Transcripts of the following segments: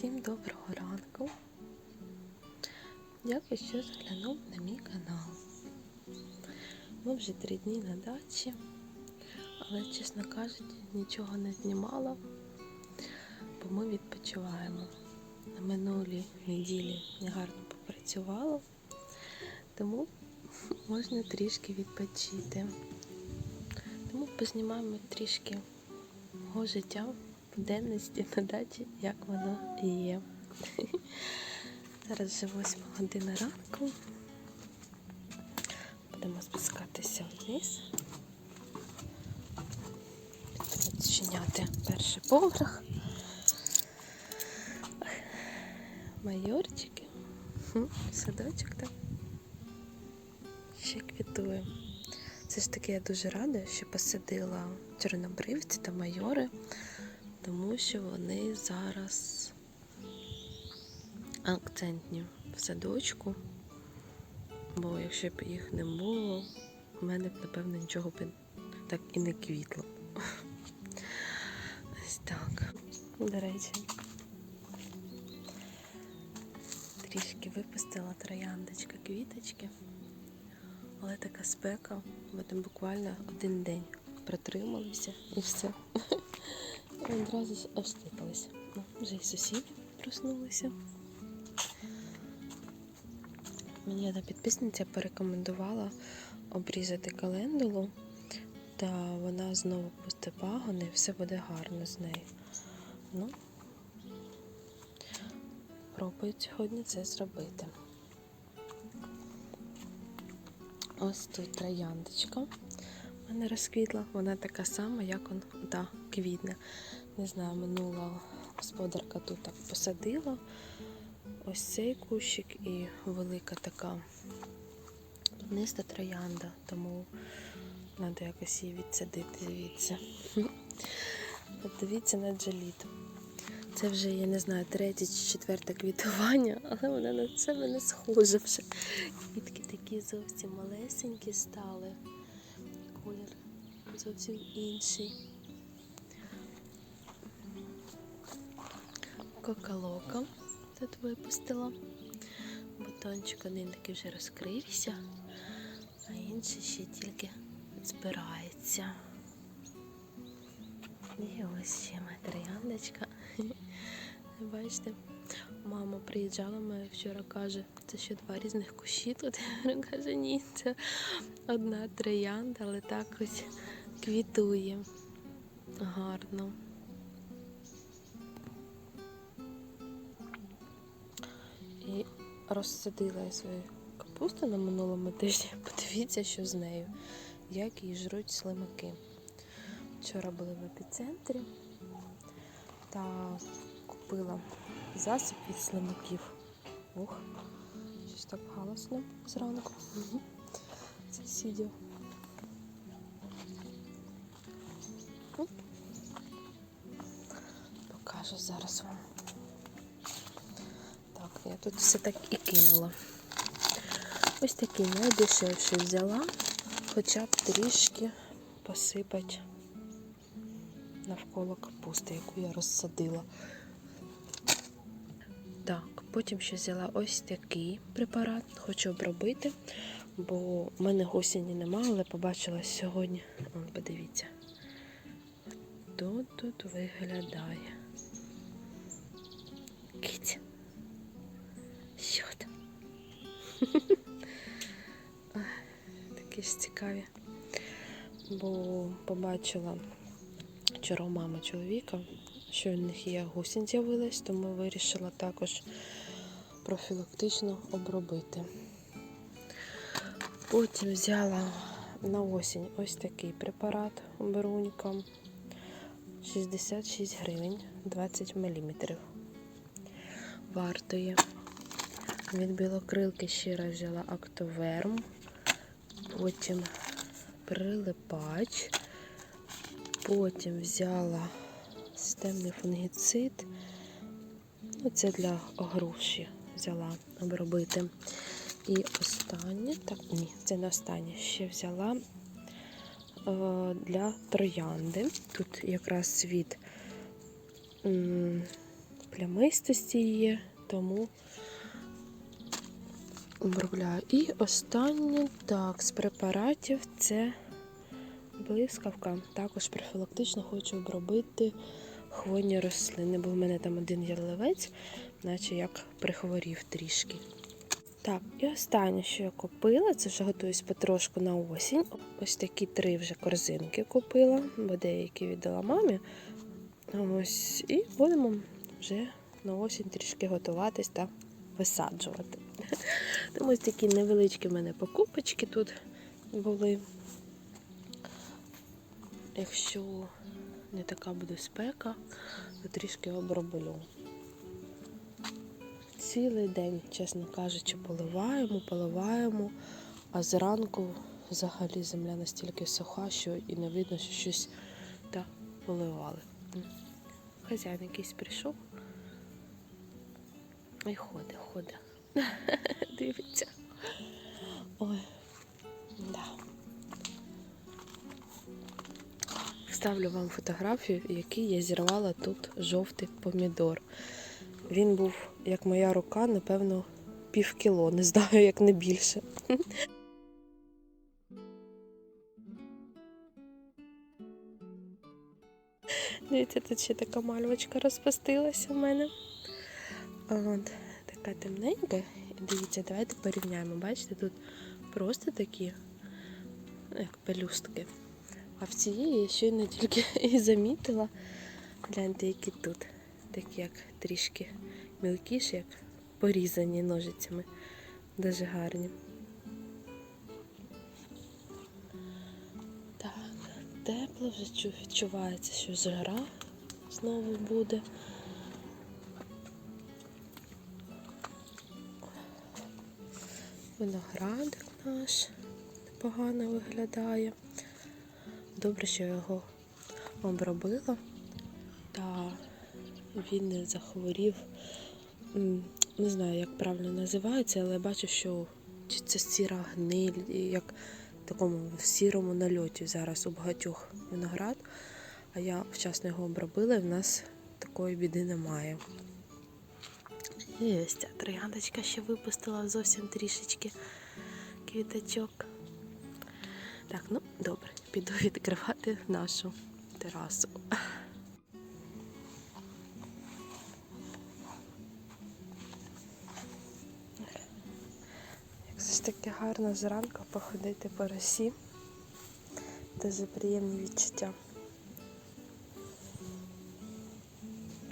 Всім доброго ранку. Дякую, що заглянув на мій канал. Ми вже три дні на дачі, але, чесно кажучи, нічого не знімала, бо ми відпочиваємо. На минулій неділі я гарно попрацювала, тому можна трішки відпочити. Тому познімаємо трішки мого життя денності на дачі, як воно є. Зараз вже 8 година ранку. Будемо спускатися вниз. Відчиняти перший поверх. Майорчики. Садочок так. Ще квітує. Все ж таки я дуже рада, що посадила чорнобривці та майори, тому що вони зараз акцентні в садочку. Бо якщо б їх не було, в мене б, напевно, нічого б так і не квітло. Ось так. До речі, трішки випустила трояндочка квіточки. Але така спека, ми там буквально один день протрималися і все. І одразу ж. Ну, вже і сусіди проснулися. Мені одна підписниця порекомендувала обрізати календулу, та вона знову пусте пагони, все буде гарно з нею. Ну, пробую сьогодні це зробити. Ось тут трояндочка. У мене розквітла. Вона така сама, як он, та, квітне. Не знаю, минула господарка тут так посадила. Ось цей кущик і велика така планиста троянда, тому треба якось її відсадити звідси. Дивіться на джаліт. Це вже, я не знаю, третє чи четверте квітування, але вона на себе не схожа вже. Квітки такі зовсім малесенькі стали. Колір зовсім інший. Кокалока тут випустила. Бутончик один такий вже розкрився, а інший ще тільки збирається. І ось ще моя трояндочка. Бачите, мама приїжджала моя вчора каже, це ще два різних кущі тут. Каже, ні, це одна троянда, але так ось квітує. Гарно. Розсадила я свою капусту на минулому тижні. Подивіться, що з нею, як її жруть слимаки. Вчора були в епіцентрі та купила засіб від слимаків. Ох, щось так галосно зранку. Сусідів. Оп. Покажу зараз вам. Я тут все так і кинула. Ось такий найдешевший взяла, хоча б трішки посипати навколо капусти, яку я розсадила. Так, потім ще взяла ось такий препарат, хочу обробити, бо в мене осені немає, але побачила сьогодні. Вон, подивіться. Тут тут виглядає. Кіть. Цікаві. Бо побачила вчора у мами чоловіка, що в них є гусінь з'явилась, тому вирішила також профілактично обробити. Потім взяла на осінь ось такий препарат Берунька 66 гривень 20 мм. Вартує. Від білокрилки ще раз взяла актоверм, потім прилипач. Потім взяла системний фунгіцид. Ну, це для груші взяла обробити. І останнє, так, ні, це не останнє. Ще взяла е, для троянди. Тут якраз від м, плямистості є, тому обробляю. І останнє, так, з препаратів це блискавка. Також профілактично хочу обробити хвойні рослини, бо в мене там один ярлевець, наче як прихворів трішки. Так, і останнє, що я купила, це вже готуюсь потрошку на осінь. Ось такі три вже корзинки купила, бо деякі віддала мамі. Ось, і будемо вже на осінь трішки готуватись та висаджувати. Тому ось такі невеличкі в мене покупочки тут були. Якщо не така буде спека, то трішки оброблю. Цілий день, чесно кажучи, поливаємо, поливаємо, а зранку взагалі земля настільки суха, що і не видно, що щось та поливали. Хазяїн якийсь прийшов і ходить, ходить. Дивиться. Ой, да. Вставлю вам фотографію, який я зірвала тут жовтий помідор. Він був, як моя рука, напевно, пів кіло, не знаю, як не більше. Дивіться, тут ще така мальвочка розпустилася в мене. От, така темненька. Дивіться, давайте порівняємо. Бачите, тут просто такі, як пелюстки. А в цієї я щойно тільки і замітила. Гляньте, які тут. Такі як трішки мілкіші, як порізані ножицями. Дуже гарні. Так, тепло вже відчувається, що жара знову буде. Виноградик наш непогано виглядає. Добре, що я його обробила, та він не захворів. Не знаю, як правильно називається, але я бачу, що це сіра гниль, як в такому сірому нальоті зараз у багатьох виноград. А я вчасно його обробила, і в нас такої біди немає. І ось ця трояндочка ще випустила зовсім трішечки квіточок. Так, ну добре, піду відкривати нашу терасу. Як ж таки гарно зранку походити по росі. Дуже приємні відчуття.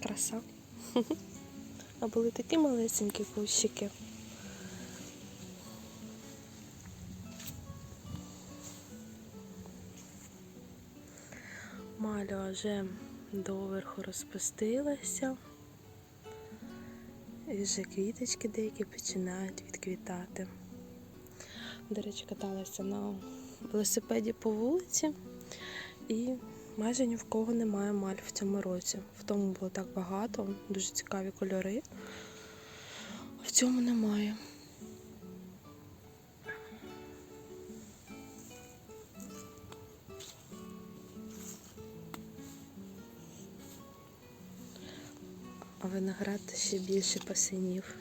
Краса. А були такі малесенькі кущики. Маля вже доверху розпустилася. І вже квіточки деякі починають відквітати. До речі, каталася на велосипеді по вулиці і майже ні в кого немає маль в цьому році. В тому було так багато, дуже цікаві кольори. А в цьому немає. А виноград ще більше посинів.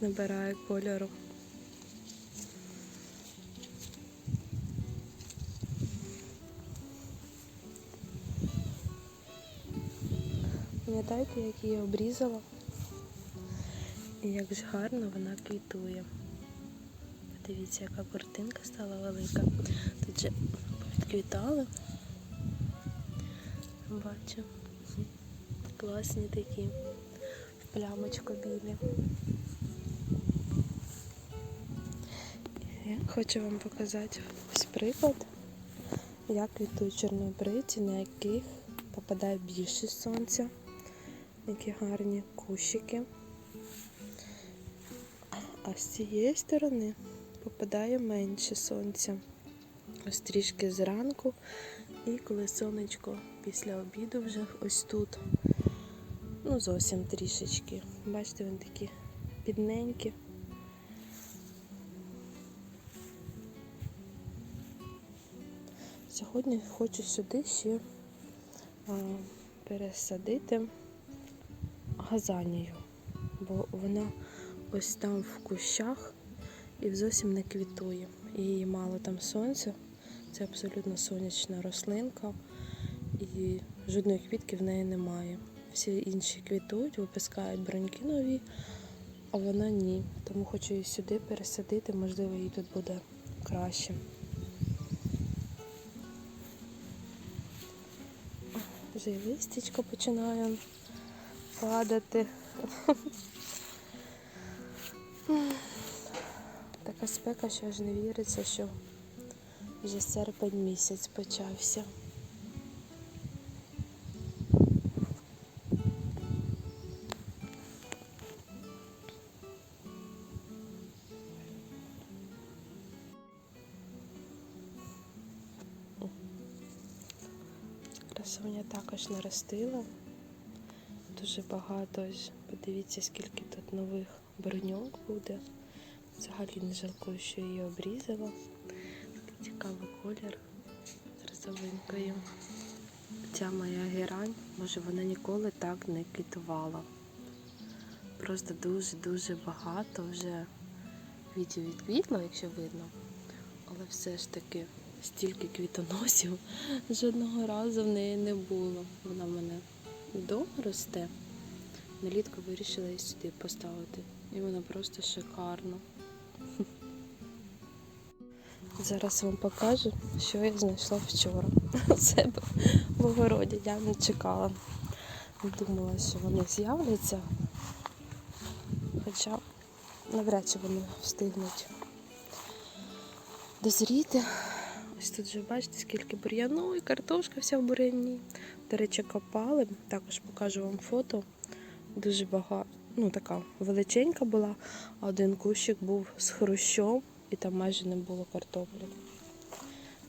Набирає кольору. Пам'ятаєте, як її обрізала? І як ж гарно вона квітує. Подивіться, яка картинка стала велика. Тут же відквітали. Бачу. Класні такі. В плямочку білі. Я хочу вам показати ось приклад, як квітують чорнобриці, на яких попадає більше сонця. Які гарні кущики. А з цієї сторони попадає менше сонця. Ось трішки зранку. І коли сонечко після обіду вже ось тут. Ну, зовсім трішечки. Бачите, вони такі підненькі. Сьогодні хочу сюди ще а, пересадити газанію, бо вона ось там в кущах і зовсім не квітує. Її мало там сонця. Це абсолютно сонячна рослинка, і жодної квітки в неї немає. Всі інші квітують, випускають броньки нові, а вона ні. Тому хочу її сюди пересадити, можливо, їй тут буде краще. Вже і листячко починає падати. Така спека, що аж не віриться, що вже серпень місяць почався. Красуня також наростила. Дуже багато. Подивіться, скільки тут нових броньок буде. Взагалі не жалкую, що її обрізала. Такий цікавий колір з розовинкою. Ця моя герань, може вона ніколи так не квітувала. Просто дуже-дуже багато вже квітів відквітло, якщо видно. Але все ж таки стільки квітоносів жодного разу в неї не було. Вона мене вдома росте. Налітку вирішила її сюди поставити. І вона просто шикарна. Зараз вам покажу, що я знайшла вчора у себе в огороді. Я не чекала. Думала, що вони з'являться. Хоча навряд чи вони встигнуть дозріти. Ось тут вже бачите, скільки бур'яну і картошка вся в бур'яні. До речі, копали. Також покажу вам фото. Дуже багато, ну така величенька була, один кущик був з хрущом і там майже не було картоплі.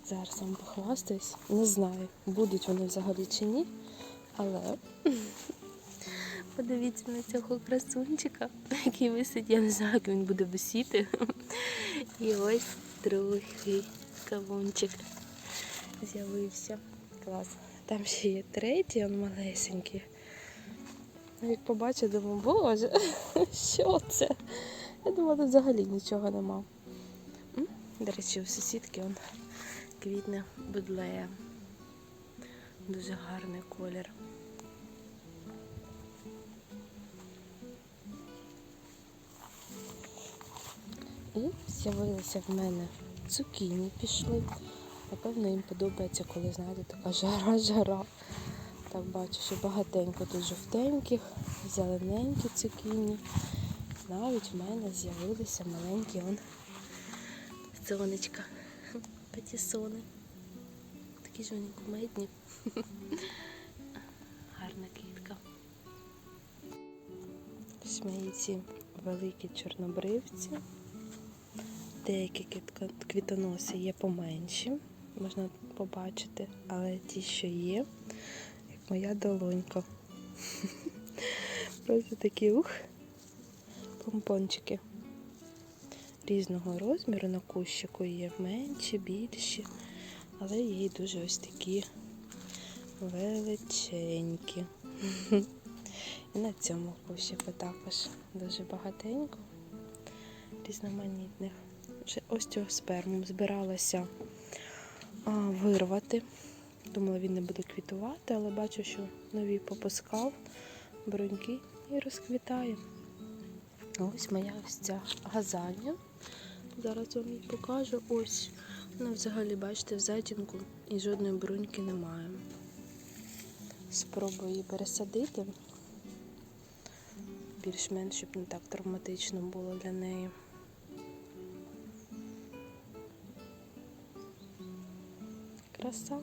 Зараз вам похвастаюсь. Не знаю, будуть вони взагалі чи ні, але подивіться на цього красунчика, який висить, я не знаю, як він буде висіти. І ось другий кавунчик з'явився. Клас. Там ще є третій, він малесенький. Як побачив, думаю, боже, що це? Я думала, тут взагалі нічого нема. До речі, у сусідки он квітне будлея. Дуже гарний колір. І з'явилися в мене цукіні пішли. Напевно, їм подобається, коли, знаєте, така жара-жара. Так бачу, що багатенько тут жовтеньких, зелененькі цукіні. Навіть в мене з'явилися маленькі он сонечка, патісони. Такі ж вони кумедні. Гарна квітка. Ось ці великі чорнобривці. Деякі квітоноси є поменші, можна побачити, але ті, що є, як моя долонька. Просто такі ух, помпончики різного розміру на кущику є менші, більші, але є і дуже ось такі величенькі. І на цьому кущику також дуже багатенько різноманітних. Ось цього сперму збиралася вирвати. Думала, він не буде квітувати, але бачу, що нові попускав бруньки і розквітає. Ось моя ось ця газання. Зараз вам її покажу. Ось вона взагалі, бачите, в затінку і жодної бруньки немає. Спробую її пересадити. Більш-менш, щоб не так травматично було для неї. Краса.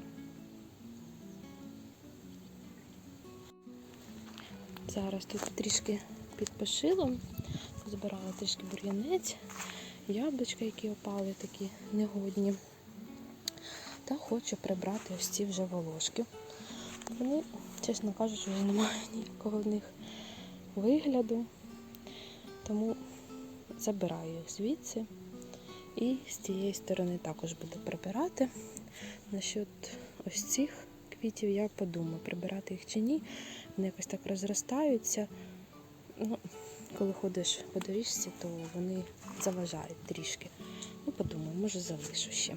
Зараз тут трішки під пошилом. Збирала трішки бур'янець, яблучка, які опали, такі негодні. Та хочу прибрати ось ці вже волошки. Вони, чесно кажучи, вже немає ніякого в них вигляду. Тому забираю їх звідси. І з цієї сторони також буду прибирати. Насчет ось цих квітів я подумаю, прибирати їх чи ні. Вони якось так розростаються. ну, коли ходиш по доріжці, то вони заважають трішки. Ну, подумаю, може залишу ще.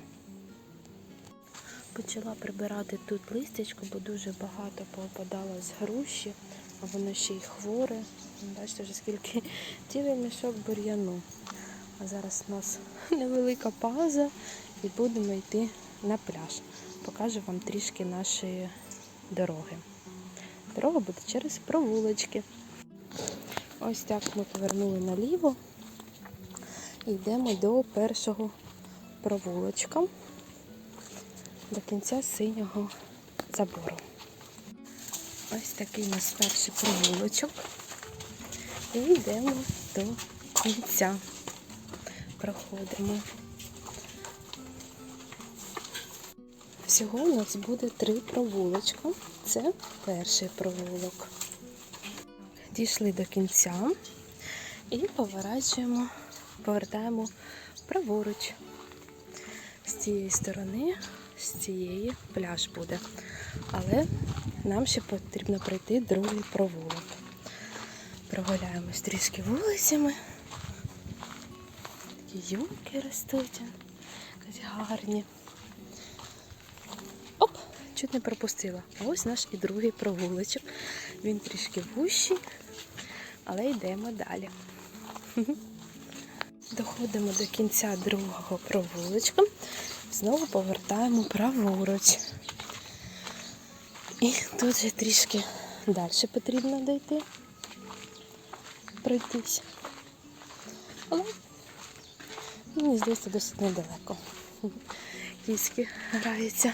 Почала прибирати тут листячко, бо дуже багато попадало з груші, а воно ще й хворе. Бачите, вже скільки цілий мішок бур'яну. А зараз у нас невелика пауза і будемо йти на пляж. Покажу вам трішки нашої дороги. Дорога буде через провулочки. Ось так ми повернули наліво і йдемо до першого провулочка, до кінця синього забору. Ось такий у нас перший провулочок. І йдемо до кінця. Проходимо. Всього у нас буде три провулочка. Це перший провулок. Дійшли до кінця і поворачуємо, повертаємо праворуч. З цієї сторони, з цієї пляж буде. Але нам ще потрібно пройти другий провулок. Прогуляємось трішки вулицями. Такі юнки ростуть, якось гарні. Чуть не пропустила. А ось наш і другий провулочок. Він трішки вущий, але йдемо далі. Доходимо до кінця другого провулочка. Знову повертаємо праворуч. І тут же трішки далі потрібно дойти, пройтись. Але мені здається досить недалеко. Кіськи граються.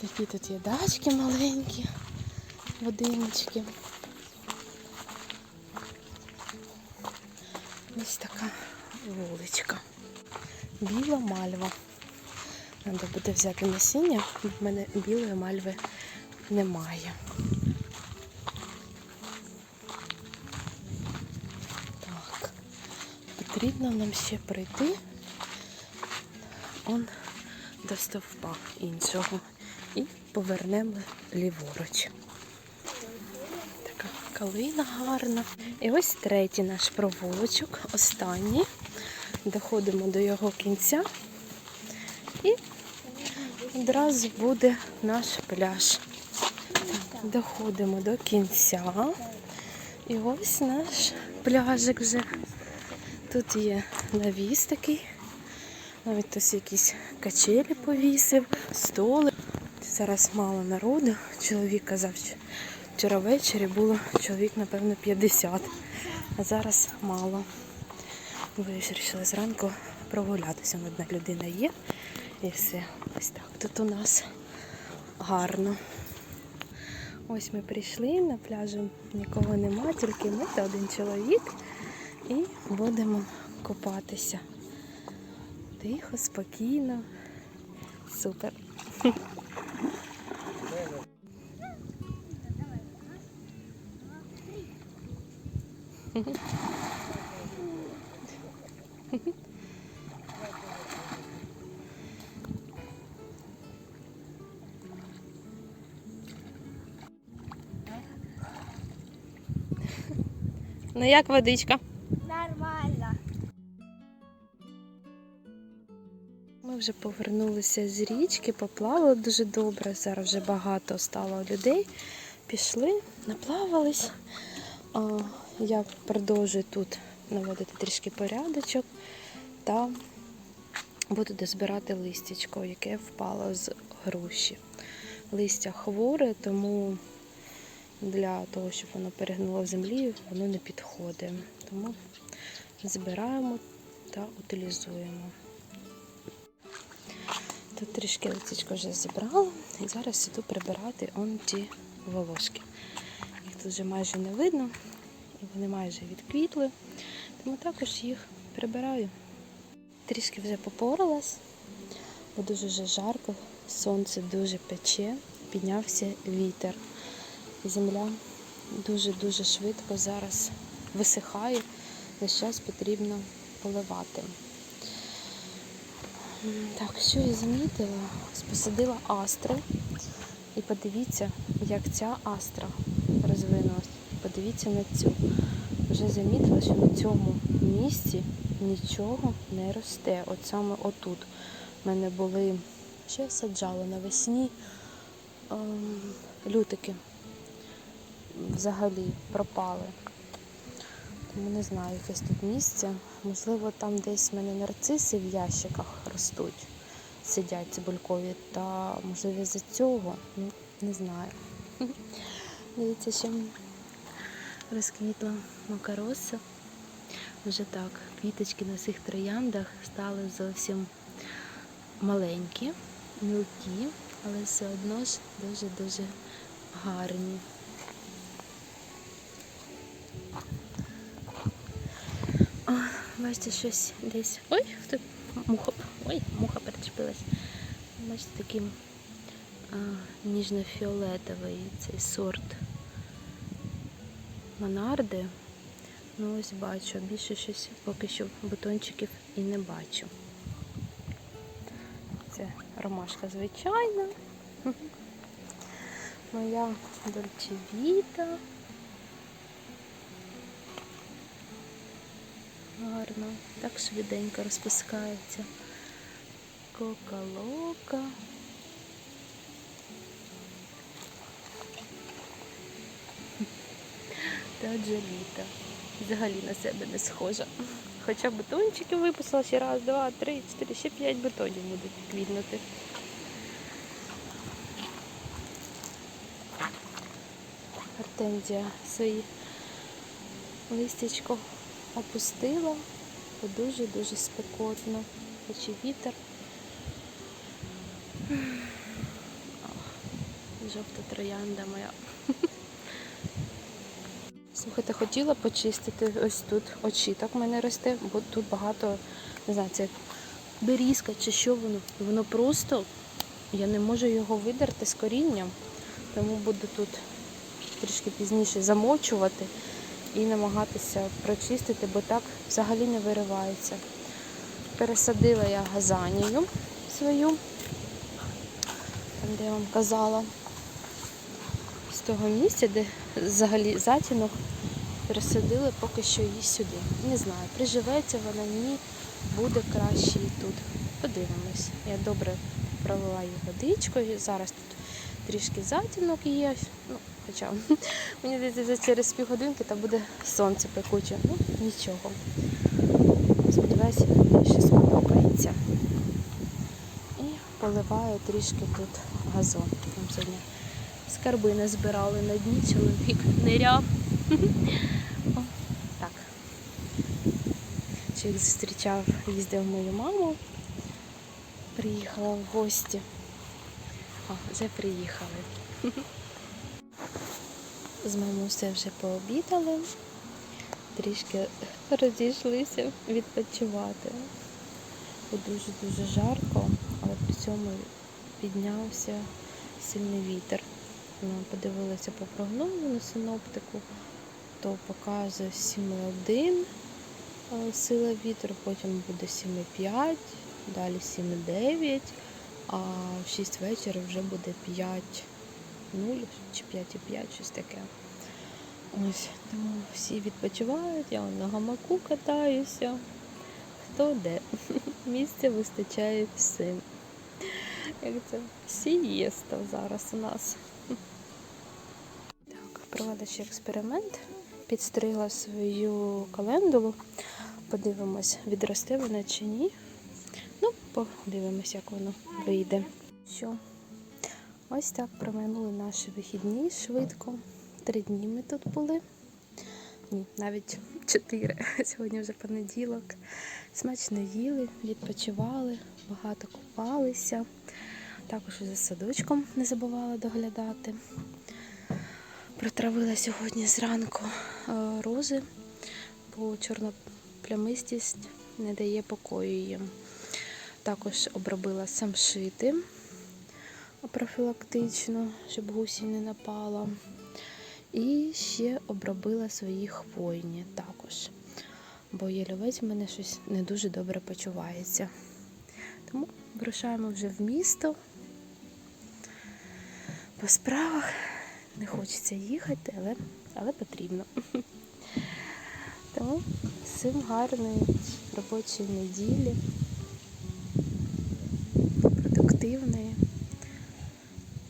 Такі тут є дачки маленькі, водиночки. Ось така вуличка. Біла мальва. Треба буде взяти насіння, в мене білої мальви немає. Так, потрібно нам ще пройти он до стовпа іншого і повернемо ліворуч. Така калина гарна. І ось третій наш провулочок, останній. Доходимо до його кінця і одразу буде наш пляж. Доходимо до кінця. І ось наш пляжик вже. Тут є навіс такий. Навіть хтось якісь качелі повісив, столи. Зараз мало народу. Чоловік казав, що вчора ввечері було чоловік, напевно, 50, а зараз мало. Вирішили зранку прогулятися. Одна людина є і все. Ось так. Тут у нас гарно. Ось ми прийшли, на пляжі нікого нема, тільки ми та один чоловік. І будемо купатися. Тихо, спокійно. Супер. Ну як водичка? Нормально. Ми вже повернулися з річки, поплавали дуже добре. Зараз вже багато стало людей. Пішли, наплавались. Я продовжую тут наводити трішки порядочок та буду дозбирати листячко, яке впало з груші. Листя хворе, тому для того, щоб воно перегнуло в землі, воно не підходить. Тому збираємо та утилізуємо. Тут трішки листячко вже зібрала і зараз іду прибирати он ті волошки. Їх тут вже майже не видно, і вони майже відквітли, тому також їх прибираю. Трішки вже попоралась, бо дуже вже жарко, сонце дуже пече, піднявся вітер. Земля дуже-дуже швидко зараз висихає, весь час потрібно поливати. Так, що я замітила? Посадила астру. І подивіться, як ця астра. Подивіться на цю. вже замітила, що на цьому місці нічого не росте. От саме отут в мене були, що я саджала навесні ем, лютики. Взагалі пропали. Тому не знаю, якесь тут місце. Можливо, там десь в мене нарциси в ящиках ростуть, сидять цибулькові, та можливо з-за цього, ну, не знаю. Дивіться, ще розквітла макароса. Вже так, квіточки на цих трояндах стали зовсім маленькі, мілкі, але все одно ж дуже-дуже гарні. О, бачите, щось десь. Ой, тут муха. Ой, муха перечепилась. Бачите, такий а, ніжно-фіолетовий цей сорт монарди. Ну ось бачу, більше щось поки що бутончиків і не бачу. Це ромашка звичайна. Моя дольчевіта. Гарно. Так швиденько розпускається. Кока-лока. Та джоліта. Взагалі на себе не схожа. Хоча бутончики виписала ще раз, два, три, чотири, ще п'ять бутонів будуть квітнути. Гортензія свої листячко опустила, дуже-дуже спекотно. Хоч і вітер. Жовта троянда моя. Слухайте, хотіла почистити ось тут очіток в мене росте, бо тут багато, не знаю, це берізка чи що воно. Воно просто, я не можу його видерти з корінням, тому буду тут трішки пізніше замочувати і намагатися прочистити, бо так взагалі не виривається. Пересадила я газанію свою, там де я вам казала, з того місця, де взагалі затінок, пересадили поки що її сюди. Не знаю, приживеться вона, ні, буде краще тут. Подивимось. Я добре пролила її водичкою. Зараз тут трішки затінок є. Ну, хоча мені здається, через півгодинки там буде сонце пекуче. Ну, нічого. Сподіваюся, мені ще сподобається. І поливаю трішки тут газон. Там сьогодні скарби не збирали на дні, чоловік ниряв. О, так. Чоловік зустрічав, їздив мою маму. Приїхала в гості. О, вже приїхали. З мамою все вже пообідали, трішки розійшлися відпочивати. Дуже-дуже жарко, але при цьому піднявся сильний вітер. Подивилася по прогнозу на синоптику, то показує 7,1 е, сила вітру, потім буде 7,5, далі 7,9, а в 6 вечора вже буде 5,0 чи 5,5, щось таке. Ось, тому всі відпочивають, я на гамаку катаюся. Хто де? Місця вистачає всім. Як це сієста зараз у нас. Провела ще експеримент. Підстригла свою календулу. Подивимось, відросте вона чи ні. Ну, подивимось, як воно вийде. Що? Ось так проминули наші вихідні швидко. Три дні ми тут були. Ні, навіть чотири. Сьогодні вже понеділок. Смачно їли, відпочивали, багато купалися. Також за садочком не забувала доглядати. Протравила сьогодні зранку е, рози, бо чорна плямистість не дає покою їм. Також обробила самшити профілактично, щоб гусінь не напала. І ще обробила свої хвойні також. Бо ялівець в мене щось не дуже добре почувається. Тому вирушаємо вже в місто. По справах не хочеться їхати, але, але потрібно. Тому всім гарної робочої неділі, продуктивної.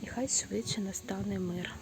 І хай швидше настане мир.